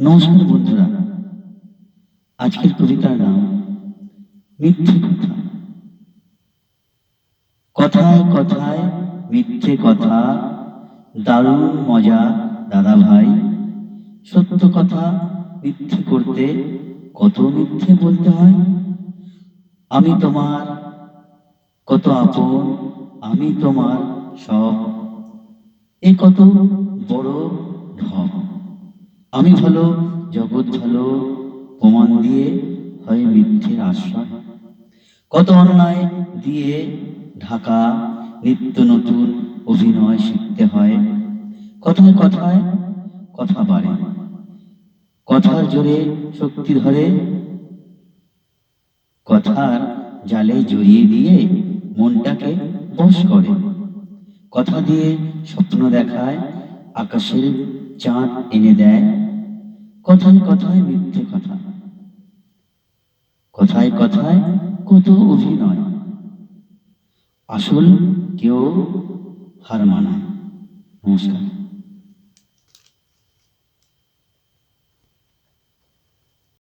নমস্কার বন্ধুরা। আজকের কবিতার নাম মিথ্যে কথা। কথায় কথায় মিথ্যে কথা, দারুণ মজা দাদা ভাই। সত্য কথা মিথ্যে করতে কত মিথ্যে বলতে হয়? আমি তোমার কত আপন, আমি তোমার সব। এ কত বড় আমি ভালো জগৎ ভালো প্রমাণ দিয়ে হয় মিথ্যের আশ্রয়। কত অন্যায় দিয়ে ঢাকা নিত্য নতুন অভিনয় শিখতে হয়। কথায় কথায় কথা বাড়ে। কথার জোরে শক্তি ধরে। কথার জালে জড়িয়ে দিয়ে মনটাকে বশ করে। কথা দিয়ে স্বপ্ন দেখায়, আকাশের চাঁদ এনে দেয়। কথায় কথায় মিথ্যে কথা। কথায় কথায় কত অভিনয়। আসল কেউ হার মানায়। নমস্কার।